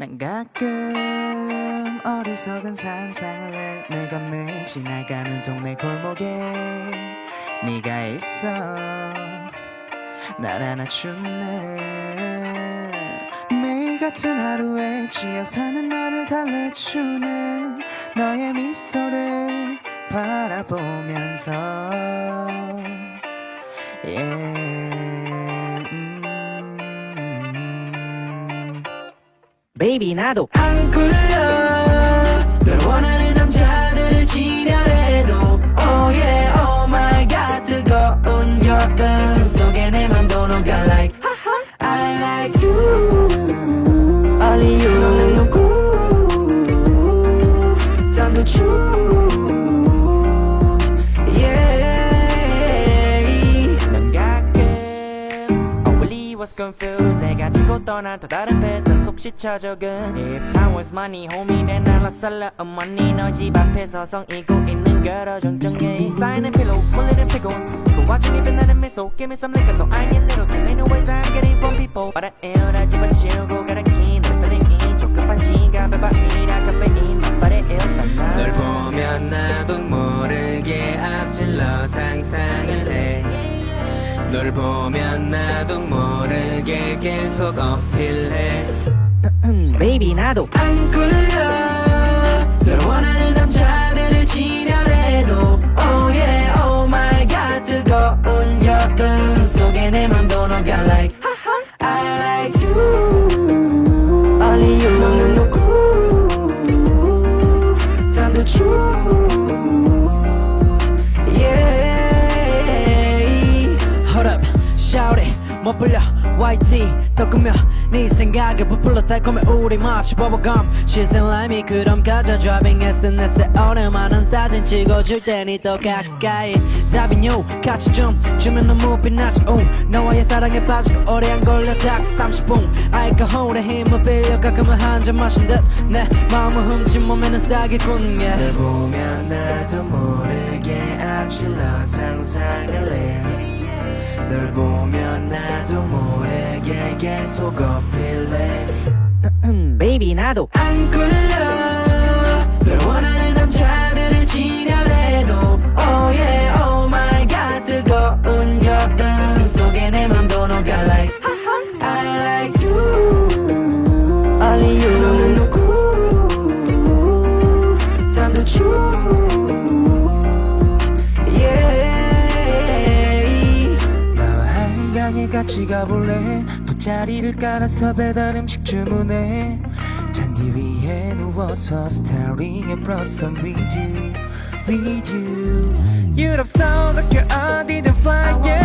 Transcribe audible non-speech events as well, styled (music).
난 가끔 어리석은 상상을 해. 내가 매일 지나가는 동네 골목에 네가 있어. 날 안아주네 매일 같은 하루에 지어 사는 너를 달래주는 너의 미소를 바라보면서. Yeah. Baby 나도 안 굴려 널 원하는 남 was confused 해가지고 떠난 또 다른 패턴 속시쳐 적은 If time was money homie then I'll sell a money 너 집 앞에 서성이고 있는 걸 어정쩡해 쌓이는 pillow 몰리는 피곤 그 와중에 빛나는 미소 Give me some liquor though I'm your little too many ways I'm getting from people But I am 다 집어치우고 가라 널 보면 나도 모르게 계속 어필해. (clears throat) Baby 나도 안 굴려 널 원하는 남자들을 지려해도 Oh yeah oh my god 뜨거운 여름 속에 내 맘도 녹아 like up, shout it, 못 불려 YT 더 꾸며 네 생각에 부풀러 달콤해 우리 마치 버버감. 시선 라임이 그럼 가져 드라이빙 SNS에 오랜만한 사진 찍어줄 테니 더 가까이. you. 같이 좀 주면 너무 빛나지. 웅 너와의 사랑에 빠지고 오래 안 걸려 딱 30분. 알코올의 힘을 빌려 가끔은 한 잔 마신 듯 내 마음을 훔친 몸에는 싸게군 yeah. 널 보면 나도 모르게 앞질러 상상을 해. 널 보면 나도 모르게 계속 어필해. (clears throat) Baby 나도. 안 굴려 널 원하는 남자들을 지려해도. Oh yeah 같이 가볼래? 돗자리를 깔아서 배달 음식 주문해. 잔디 위에 누워서 스타링에 blossom with you with you. 유럽 서독교 어디든 fly yeah